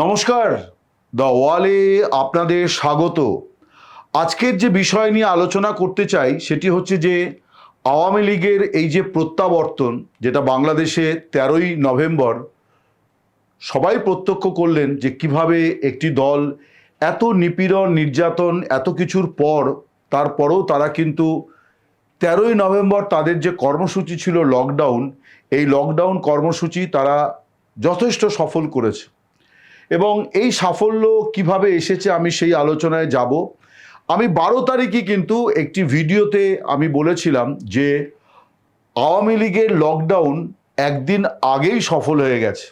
নমস্কার। দ্য ওয়ালে আপনাদের স্বাগত। আজকের যে বিষয় নিয়ে আলোচনা করতে চাই, সেটি হচ্ছে যে আওয়ামী লীগের এই যে প্রত্যাবর্তন, যেটা বাংলাদেশে তেরোই নভেম্বর সবাই প্রত্যক্ষ করলেন যে কীভাবে একটি দল এত নিপীড়ন, নির্যাতন, এত কিছুর পর, তারপরেও তারা কিন্তু তেরোই নভেম্বর তাদের যে কর্মসূচি ছিল লকডাউন, এই লকডাউন কর্মসূচি তারা যথেষ্ট সফল করেছে। এবং এই সাফল্য কীভাবে এসেছে আমি সেই আলোচনায় যাব। আমি বারো তারিখে কিন্তু একটি ভিডিওতে আমি বলেছিলাম যে আওয়ামী লীগের লকডাউন একদিন আগেই সফল হয়ে গেছে।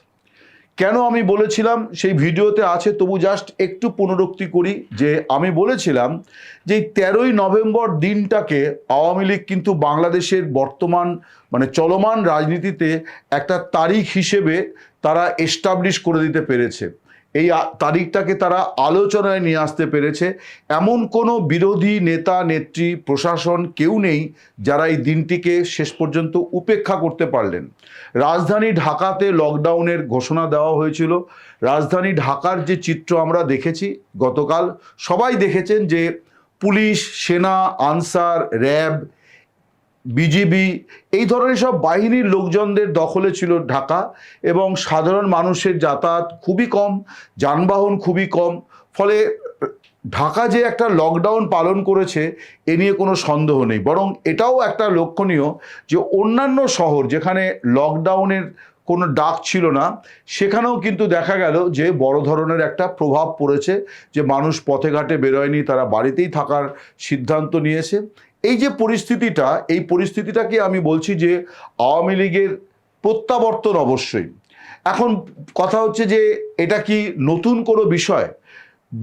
কেন আমি বলেছিলাম? সেই ভিডিওতে আছে, তবু জাস্ট একটু পুনরুক্তি করি যে আমি বলেছিলাম যে তেরোই নভেম্বর দিনটাকে আওয়ামী লীগ কিন্তু বাংলাদেশের বর্তমান মানে চলমান রাজনীতিতে একটা তারিখ হিসেবে তারা এস্টাবলিশ করে দিতে পেরেছে। এই তারিখটাকে তারা আলোচনায় নিয়ে আসতে পেরেছে। এমন কোনো বিরোধী নেতা, নেত্রী, প্রশাসন কেউ নেই যারা এই দিনটিকে শেষ পর্যন্ত উপেক্ষা করতে পারলেন। রাজধানী ঢাকাতে লকডাউনের ঘোষণা দেওয়া হয়েছিল। রাজধানী ঢাকার যে চিত্র আমরা দেখেছি, গতকাল সবাই দেখেছেন যে পুলিশ, সেনা, আনসার, র্যাব বিজিবি, এই ধরনের সব বাহিনীর লোকজনদের দখলে ছিল ঢাকা এবং সাধারণ মানুষের যাতায়াত খুবই কম, যানবাহন খুবই কম, ফলে ঢাকা যে একটা লকডাউন পালন করেছে, এ নিয়ে কোনো সন্দেহ নেই। বরং এটাও একটা লক্ষণীয় যে অন্যান্য শহর যেখানে লকডাউনের কোনো ডাক ছিল না, সেখানেও কিন্তু দেখা গেল যে বড় ধরনের একটা প্রভাব পড়েছে, যে মানুষ পথে ঘাটে বেরোয়নি, তারা বাড়িতেই থাকার সিদ্ধান্ত নিয়েছে। এই যে পরিস্থিতিটা, এই পরিস্থিতিটাকে আমি বলছি যে আওয়ামী লীগের প্রত্যাবর্তন অবশ্যই। এখন কথা হচ্ছে যে এটা কি নতুন কোনো বিষয়?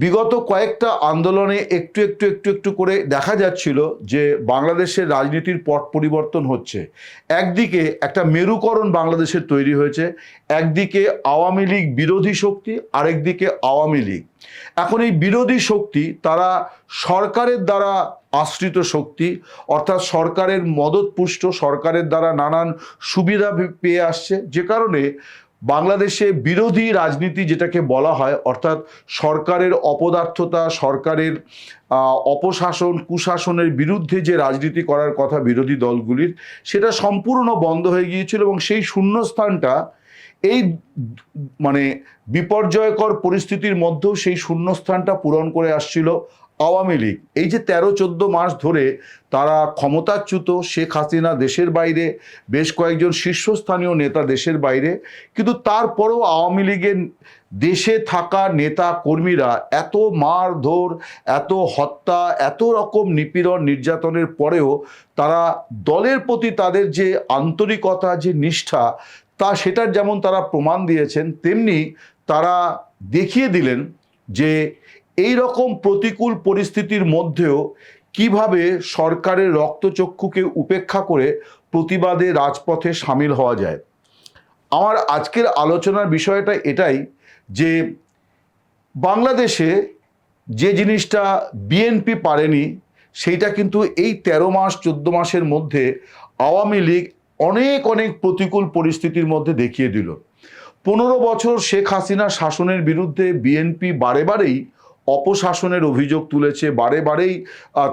বিগত কয়েকটা আন্দোলনে একটু একটু একটু একটু করে দেখা যাচ্ছিল যে বাংলাদেশের রাজনীতির পট পরিবর্তন হচ্ছে। একদিকে একটা মেরুকরণ বাংলাদেশের তৈরি হয়েছে, একদিকে আওয়ামী লীগ বিরোধী শক্তি, আরেকদিকে আওয়ামী লীগ। এখন এই বিরোধী শক্তি তারা সরকারের দ্বারা আশ্রিত শক্তি, অর্থাৎ সরকারের মদতপুষ্ট, সরকারের দ্বারা নানান সুবিধা পেয়ে আসছে। যে কারণে বাংলাদেশে বিরোধী রাজনীতি যেটাকে বলা হয়, অর্থাৎ সরকারের অপদার্থতা, সরকারের অপশাসন, কুশাসনের বিরুদ্ধে যে রাজনীতি করার কথা বিরোধী দলগুলির, সেটা সম্পূর্ণ বন্ধ হয়ে গিয়েছিল এবং সেই শূন্যস্থানটা এই মানে বিপর্যয়কর পরিস্থিতির মধ্যেও সেই শূন্যস্থানটা পূরণ করে আসছিল। আওয়ামী লীগ। এই যে তেরো, চোদ্দ মাস ধরে তারা ক্ষমতাচ্যুত শেখ হাসিনা দেশের বাইরে, বেশ কয়েকজন শীর্ষস্থানীয় নেতা দেশের বাইরে, কিন্তু তারপরেও আওয়ামী লীগের দেশে থাকা নেতা কর্মীরা এত মারধর, এত হত্যা, এত রকম নিপীড়ন নির্যাতনের পরেও তারা দলের প্রতি তাদের যে আন্তরিকতা, যে নিষ্ঠা, তা সেটার যেমন তারা প্রমাণ দিয়েছেন, তেমনি তারা দেখিয়ে দিলেন যে এই রকম প্রতিকূল পরিস্থিতির মধ্যেও কীভাবে সরকারের রক্তচক্ষুকে উপেক্ষা করে প্রতিবাদে রাজপথে সামিল হওয়া যায়? আমার আজকের আলোচনার বিষয়টা এটাই যে বাংলাদেশে যে জিনিসটা বিএনপি পারেনি, সেইটা কিন্তু এই তেরো মাস, চোদ্দ মাসের মধ্যে আওয়ামী লীগ অনেক অনেক প্রতিকূল পরিস্থিতির মধ্যে দেখিয়ে দিল। পনেরো বছর শেখ হাসিনার শাসনের বিরুদ্ধে বিএনপি বারে বারেই অপশাসনের অভিযোগ তুলেছে। বারে বারেই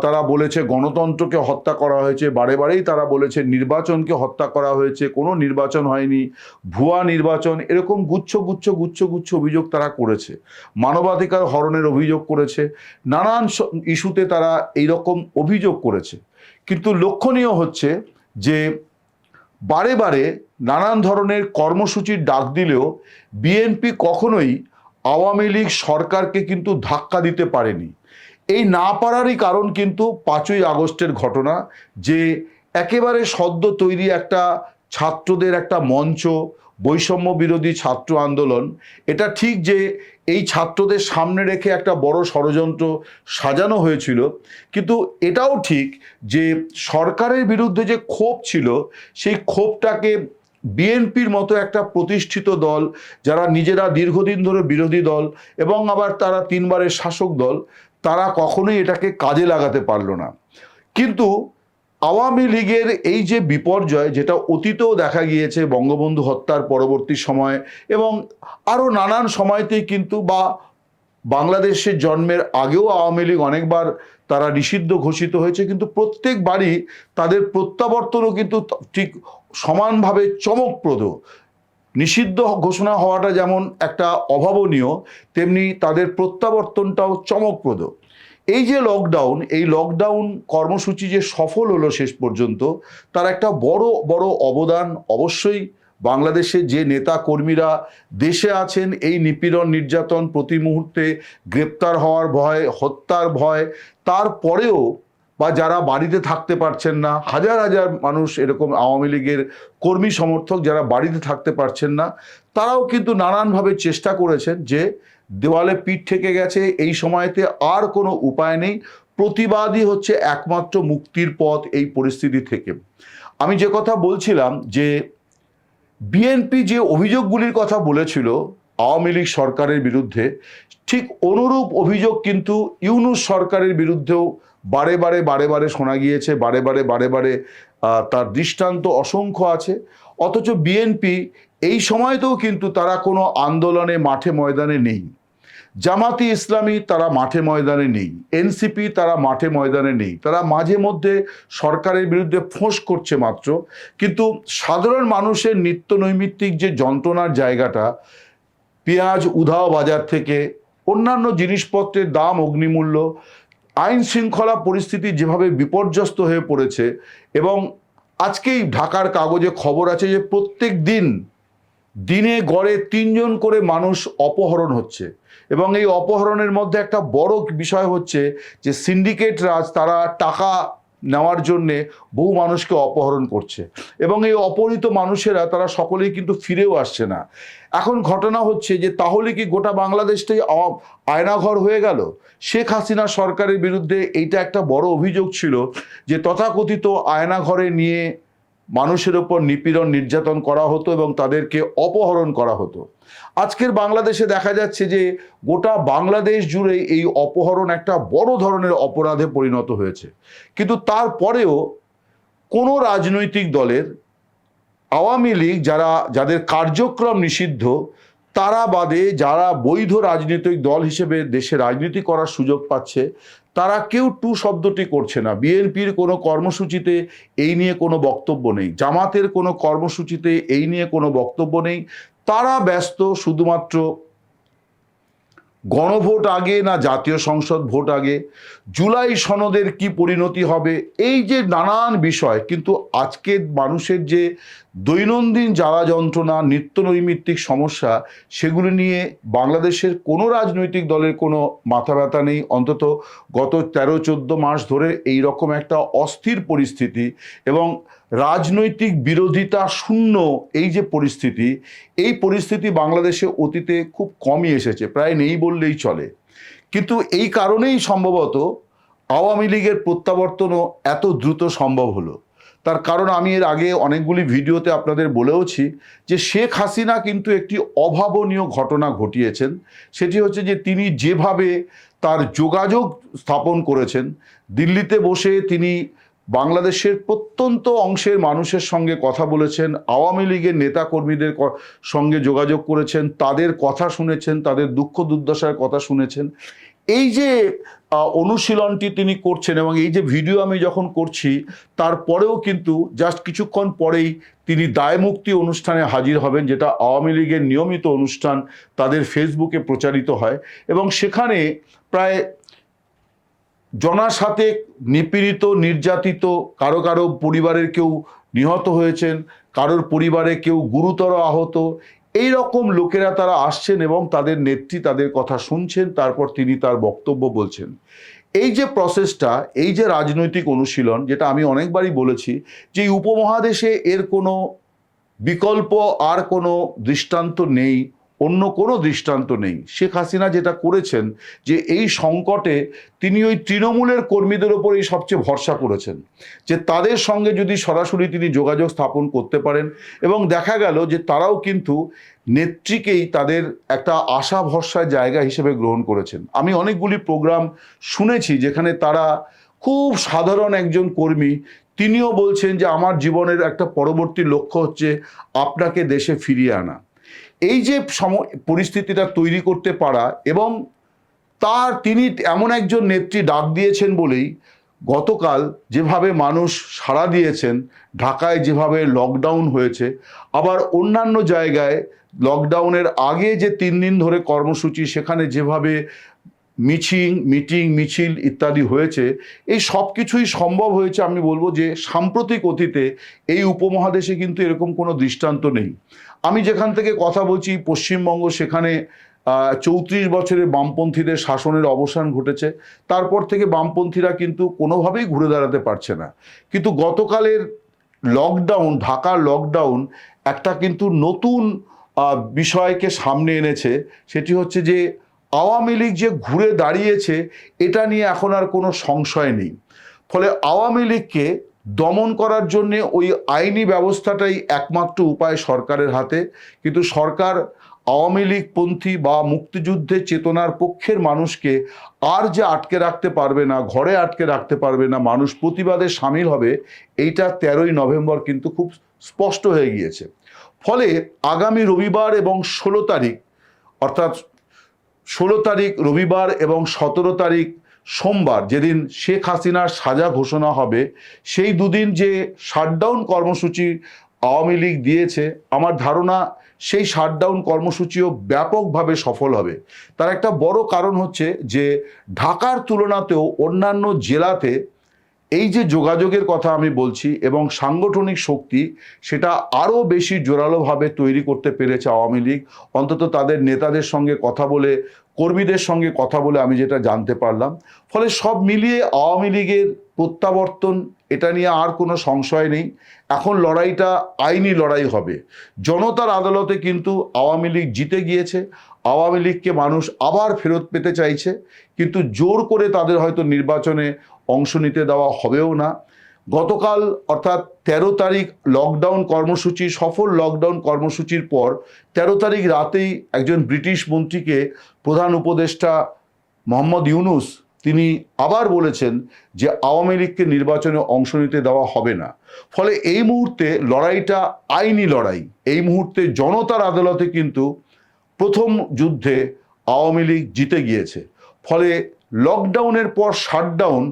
তারা বলেছে গণতন্ত্রকে হত্যা করা হয়েছে। বারে বারেই তারা বলেছে নির্বাচনকে হত্যা করা হয়েছে। কোনো নির্বাচন হয়নি। ভুয়া নির্বাচন, এরকম গুচ্ছ গুচ্ছ গুচ্ছ গুচ্ছ অভিযোগ তারা করেছে। মানবাধিকার হরণের অভিযোগ করেছে। নানান ইস্যুতে তারা এইরকম অভিযোগ করেছে। কিন্তু লক্ষণীয় হচ্ছে যে, বারে বারে নানান ধরনের কর্মসূচির ডাক দিলেও বিএনপি কখনোই আওয়ামী লীগ সরকারকে কিন্তু ধাক্কা দিতে পারেনি। এই না পারারই কারণ কিন্তু পাঁচই আগস্টের ঘটনা, যে একেবারে সদ্য তৈরি একটা ছাত্রদের একটা মঞ্চ, বৈষম্য বিরোধী ছাত্র আন্দোলন। এটা ঠিক যে এই ছাত্রদের সামনে রেখে একটা বড় ষড়যন্ত্র সাজানো হয়েছিল, কিন্তু এটাও ঠিক যে সরকারের বিরুদ্ধে যে ক্ষোভ ছিল, সেই ক্ষোভটাকে বিএনপির মতো একটা প্রতিষ্ঠিত দল, যারা নিজেরা দীর্ঘদিন ধরে বিরোধী দল এবং আবার তারা তিনবারের শাসক দল, তারা কখনোই এটাকে কাজে লাগাতে পারল না। কিন্তু আওয়ামী লীগের এই যে বিপর্যয়, যেটা অতীতেও দেখা গিয়েছে বঙ্গবন্ধু হত্যার পরবর্তী সময় এবং আরও নানান সময়তেই কিন্তু বা বাংলাদেশের জন্মের আগেও আওয়ামী লীগ অনেকবার তারা নিষিদ্ধ ঘোষিত হয়েছে, কিন্তু প্রত্যেকবারই তাদের প্রত্যাবর্তনও কিন্তু ঠিক সমানভাবে চমকপ্রদ। নিষিদ্ধ ঘোষণা হওয়াটা যেমন একটা অভাবনীয়, তেমনি তাদের প্রত্যাবর্তনটাও চমকপ্রদ। এই যে লকডাউন এই লকডাউন কর্মসূচি যে সফল হলো শেষ পর্যন্ত, তার একটা বড় বড় অবদান অবশ্যই বাংলাদেশের যে নেতা কর্মীরা দেশে আছেন, এই নিপীড়ন নির্যাতন প্রতি মুহূর্তে গ্রেপ্তার হওয়ার ভয়, হত্যার ভয়, তারপরেও বা যারা বাড়িতে থাকতে পারছেন না, হাজার হাজার মানুষ এরকম আওয়ামী লীগের কর্মী সমর্থক যারা বাড়িতে থাকতে পারছেন না, তারাও কিন্তু নানানভাবে চেষ্টা করেছেন যে দেওয়ালে পিঠ থেকে গেছে, এই সময়তে আর কোনো উপায় নেই, প্রতিবাদই হচ্ছে একমাত্র মুক্তির পথ এই পরিস্থিতি থেকে। আমি যে কথা বলছিলাম যে বিএনপি যে অভিযোগগুলির কথা বলেছিল আওয়ামী লীগ সরকারের বিরুদ্ধে, ঠিক অনুরূপ অভিযোগ কিন্তু ইউনুস সরকারের বিরুদ্ধেও বারে বারে বারে বারে শোনা গিয়েছে, বারে বারে বারে বারে তার দৃষ্টান্ত অসংখ্য আছে। অথচ বিএনপি এই সময়তেও কিন্তু তারা কোনো আন্দোলনে, মাঠে ময়দানে নেই। জামাতি ইসলামী তারা মাঠে ময়দানে নেই। এনসিপি তারা মাঠে ময়দানে নেই। তারা মাঝে মধ্যে সরকারের বিরুদ্ধে ফোঁস করছে মাত্র। কিন্তু সাধারণ মানুষের নিত্য নৈমিত্তিক যে যন্ত্রণার জায়গাটা, পেঁয়াজ, উধাও বাজার থেকে অন্যান্য জিনিসপত্রের দাম, অগ্নিমূল্য, আইন শৃঙ্খলা পরিস্থিতি যেভাবে বিপর্যস্ত হয়ে পড়েছে এবং আজকেই ঢাকার কাগজে খবর আছে যে প্রত্যেক দিন দিনে গড়ে তিনজন করে মানুষ অপহরণ হচ্ছে। এবং এই অপহরণের মধ্যে একটা বড় বিষয় হচ্ছে যে সিন্ডিকেট রাজ তারা টাকা নেওয়ার জন্যে বহু মানুষকে অপহরণ করছে। এবং এই অপহৃত মানুষেরা তারা সকলেই কিন্তু ফিরেও আসছে না। এখন ঘটনা হচ্ছে যে তাহলে কি গোটা বাংলাদেশটাই আয়নাঘর হয়ে গেল? শেখ হাসিনা সরকারের বিরুদ্ধে এইটা একটা বড় অভিযোগ ছিল যে তথাকথিত আয়নাঘরে নিয়ে মানুষের ওপর নিপীড়ন নির্যাতন করা হতো এবং তাদেরকে অপহরণ করা হতো। আজকের বাংলাদেশে দেখা যাচ্ছে যে গোটা বাংলাদেশ জুড়ে এই অপহরণ একটা বড় ধরনের অপরাধে পরিণত হয়েছে। কিন্তু তারপরেও কোনো রাজনৈতিক দলের, আওয়ামী লীগ যারা, যাদের কার্যক্রম নিষিদ্ধ তারা বাদে যারা বৈধ রাজনৈতিক দল হিসেবে দেশে রাজনীতি করার সুযোগ পাচ্ছে, তারা কেউ টু শব্দটি করছে না। বিএনপির কোনো কর্মসূচিতে এই নিয়ে কোনো বক্তব্য নেই। জামাতের কোনো কর্মসূচিতে এই নিয়ে কোনো বক্তব্য নেই। তারা ব্যস্ত শুধুমাত্র গণভোট আগে না জাতীয় সংসদ ভোট আগে? জুলাই সনদের কি পরিণতি হবে? এই যে নানান বিষয়, কিন্তু আজকের মানুষের যে দৈনন্দিন জ্বালা যন্ত্রণা নিত্য নৈমিত্তিক সমস্যা, সেগুলি নিয়ে বাংলাদেশের কোনো রাজনৈতিক দলের কোনো মাথা ব্যথা নেই। অন্তত গত তেরো চোদ্দ মাস ধরে এই রকম একটা অস্থির পরিস্থিতি এবং রাজনৈতিক বিরোধিতা শূন্য এই যে পরিস্থিতি, এই পরিস্থিতি বাংলাদেশে অতীতে খুব কমই এসেছে, প্রায় নেই বললেই চলে। কিন্তু এই কারণেই সম্ভবত আওয়ামী লীগের প্রত্যাবর্তনও এত দ্রুত সম্ভব হলো। তার কারণ আমি এর আগে অনেকগুলি ভিডিওতে আপনাদের বলেওছি যে শেখ হাসিনা কিন্তু একটি অভাবনীয় ঘটনা ঘটিয়েছেন। সেটি হচ্ছে যে তিনি যেভাবে তার যোগাযোগ স্থাপন করেছেন, দিল্লিতে বসে তিনি বাংলাদেশের প্রত্যন্ত অংশের মানুষের সঙ্গে কথা বলেছেন, আওয়ামী লীগের নেতাকর্মীদের সঙ্গে যোগাযোগ করেছেন, তাদের কথা শুনেছেন, তাদের দুঃখ দুর্দশার কথা শুনেছেন। এই যে অনুশীলনটি তিনি করছেন এবং এই যে ভিডিও আমি যখন করছি, তারপরেও কিন্তু জাস্ট কিছুক্ষণ পরেই তিনি দায়মুক্তি অনুষ্ঠানে হাজির হবেন, যেটা আওয়ামী লীগের নিয়মিত অনুষ্ঠান তাদের ফেসবুকে প্রচারিত হয় এবং সেখানে প্রায় জনাসাথে নিপীড়িত, নির্যাতিত, কারও কারও পরিবারের কেউ নিহত হয়েছেন, কারোর পরিবারে কেউ গুরুতর আহত, এই রকম লোকেরা তারা আসছেন এবং তাদের নেত্রী তাদের কথা শুনছেন, তারপর তিনি তার বক্তব্য বলছেন। এই যে প্রসেসটা এই যে রাজনৈতিক অনুশীলন, যেটা আমি অনেকবারই বলেছি, যে উপমহাদেশে এর কোনো বিকল্প আর কোনো দৃষ্টান্ত নেই অন্য কোনো দৃষ্টান্ত নেই। শেখ হাসিনা যেটা করেছেন যে এই সংকটে তিনি ওই তৃণমূলের কর্মীদের ওপরেই সবচেয়ে ভরসা করেছেন। যে তাদের সঙ্গে যদি সরাসরি তিনি যোগাযোগ স্থাপন করতে পারেন এবং দেখা গেল যে তারাও কিন্তু নেত্রীকেই তাদের একটা আশা ভরসার জায়গা হিসেবে গ্রহণ করেছেন। আমি অনেকগুলি প্রোগ্রাম শুনেছি যেখানে তারা খুব সাধারণ একজন কর্মী, তিনিও বলছেন যে আমার জীবনের একটা পরবর্তী লক্ষ্য হচ্ছে আপনাকে দেশে ফিরিয়ে আনা। এই যে সম, পরিস্থিতিটা তৈরি করতে পারা এবং তার তিনি এমন একজন নেত্রী ডাক দিয়েছেন বলেই গতকাল যেভাবে মানুষ সাড়া দিয়েছেন, ঢাকায় যেভাবে লকডাউন হয়েছে, আবার অন্যান্য জায়গায় লকডাউনের আগে যে তিন দিন ধরে কর্মসূচি, সেখানে যেভাবে মিছিং মিটিং, মিছিল ইত্যাদি হয়েছে, এই সব কিছুই সম্ভব হয়েছে আমি বলব যে সাম্প্রতিক অতীতে এই উপমহাদেশে কিন্তু এরকম কোনো দৃষ্টান্ত নেই। আমি যেখান থেকে কথা বলছি, পশ্চিমবঙ্গ সেখানে চৌত্রিশ বছরের বামপন্থীদের শাসনের অবসান ঘটেছে। তারপর থেকে বামপন্থীরা কিন্তু কোনোভাবেই ঘুরে দাঁড়াতে পারছে না। কিন্তু গতকালের লকডাউন ঢাকার লকডাউন একটা কিন্তু নতুন বিষয়কে সামনে এনেছে। সেটি হচ্ছে যে, আওয়ামী লীগ যে ঘুরে দাঁড়িয়েছে, এটা নিয়ে এখন আর কোনো সংশয় নেই। ফলে আওয়ামী লীগকে দমন করার জন্য ওই আইনি ব্যবস্থাটাই একমাত্র উপায় সরকারের হাতে। কিন্তু সরকার আওয়ামী লীগপন্থী বা মুক্তিযুদ্ধের চেতনার পক্ষের মানুষকে আর যে আটকে রাখতে পারবে না, ঘরে আটকে রাখতে পারবে না, মানুষ প্রতিবাদে সামিল হবে, এইটা তেরোই নভেম্বর কিন্তু খুব স্পষ্ট হয়ে গিয়েছে। ফলে আগামী রবিবার এবং ষোলো তারিখ, অর্থাৎ ষোলো তারিখ রবিবার এবং সতেরো তারিখ সোমবার যেদিন শেখ হাসিনার সাজা ঘোষণা হবে, সেই দুদিন যে শাটডাউন কর্মসূচি আওয়ামী লীগ দিয়েছে, আমার ধারণা সেই শাটডাউন কর্মসূচিও ব্যাপকভাবে সফল হবে। তার একটা বড় কারণ হচ্ছে যে, ঢাকার তুলনাতেও অন্যান্য জেলাতে এই যে যোগাযোগের কথা আমি বলছি এবং সাংগঠনিক শক্তি, সেটা আরও বেশি জোরালোভাবে তৈরি করতে পেরেছে আওয়ামী লীগ। অন্তত তাদের নেতাদের সঙ্গে কথা বলে কর্মীদের সঙ্গে কথা বলে আমি যেটা জানতে পারলাম। ফলে সব মিলিয়ে আওয়ামী লীগের প্রত্যাবর্তন, এটা নিয়ে আর কোনো সংশয় নেই। এখন লড়াইটা আইনি লড়াই হবে। জনতার আদালতে কিন্তু আওয়ামী লীগ জিতে গিয়েছে। আওয়ামী লীগকে মানুষ আবার ফেরত পেতে চাইছে। কিন্তু জোর করে তাদের হয়তো নির্বাচনে অংশ নিতে দেওয়া হবেও না। গতকাল অর্থাৎ তেরো তারিখ লকডাউন কর্মসূচি, সফল লকডাউন কর্মসূচির পর তেরো তারিখ রাতেই একজন ব্রিটিশ মন্ত্রীকে প্রধান উপদেষ্টা মোহাম্মদ ইউনুস, তিনি আবার বলেছেন যে আওয়ামী লীগকে নির্বাচনে অংশ নিতে দেওয়া হবে না। ফলে এই মুহূর্তে লড়াইটা আইনি লড়াই। এই মুহূর্তে জনতার আদালতে কিন্তু প্রথম যুদ্ধে আওয়ামী লীগ জিতে গিয়েছে। ফলে লকডাউনের পর শাটডাউন,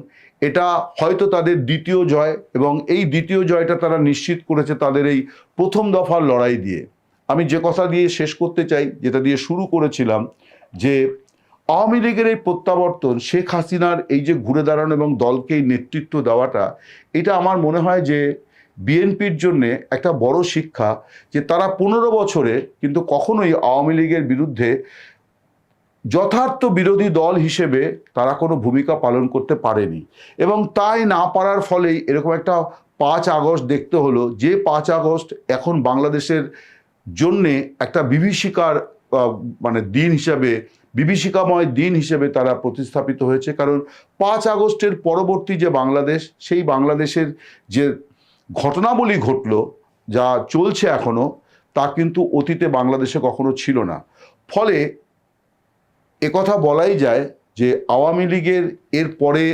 এটা হয়তো তাদের দ্বিতীয় জয় এবং এই দ্বিতীয় জয়টা তারা নিশ্চিত করেছে তাদের এই প্রথম দফার লড়াই দিয়ে। আমি যে কথা দিয়ে শেষ করতে চাই, যেটা দিয়ে শুরু করেছিলাম যে আওয়ামী লীগের এই প্রত্যাবর্তন শেখ হাসিনার এই যে ঘুরে দাঁড়ানো এবং দলকে নেতৃত্ব দেওয়াটা, এটা আমার মনে হয় যে বিএনপির জন্য একটা বড় শিক্ষা যে তারা পনেরো বছরে কিন্তু কখনোই আওয়ামী লীগের বিরুদ্ধে যথার্থ বিরোধী দল হিসেবে তারা কোনো ভূমিকা পালন করতে পারেনি। এবং তাই না পারার ফলেই এরকম একটা পাঁচ আগস্ট দেখতে হলো, যে পাঁচ আগস্ট এখন বাংলাদেশের জন্যে একটা বিভীষিকার মানে দিন হিসাবে, বিভীষিকাময় দিন হিসেবে তারা প্রতিস্থাপিত হয়েছে। কারণ পাঁচ আগস্টের পরবর্তী যে বাংলাদেশ, সেই বাংলাদেশের যে ঘটনাবলী ঘটলো, যা চলছে এখনও, তা কিন্তু অতীতে বাংলাদেশে কখনো ছিল না। ফলে একথা বলাই যায় যে আওয়ামী লীগের এর পরে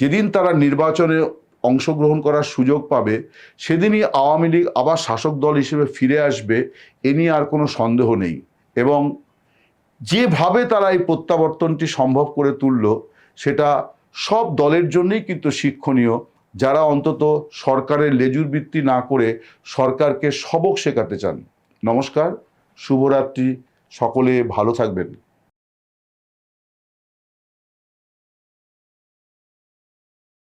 যেদিন তারা নির্বাচনে অংশগ্রহণ করার সুযোগ পাবে, সেদিনই আওয়ামী লীগ আবার শাসক দল হিসেবে ফিরে আসবে, এ নিয়ে আর কোনো সন্দেহ নেই। এবং যেভাবে তারা এই প্রত্যাবর্তনটি সম্ভব করে তুলল, সেটা সব দলের জন্যই কিন্তু শিক্ষণীয়। যারা অন্তত সরকারের লেজুর বৃত্তি না করে সরকারকে সবক শেখাতে চান। নমস্কার, শুভরাত্রি, সকলে ভালো থাকবেন।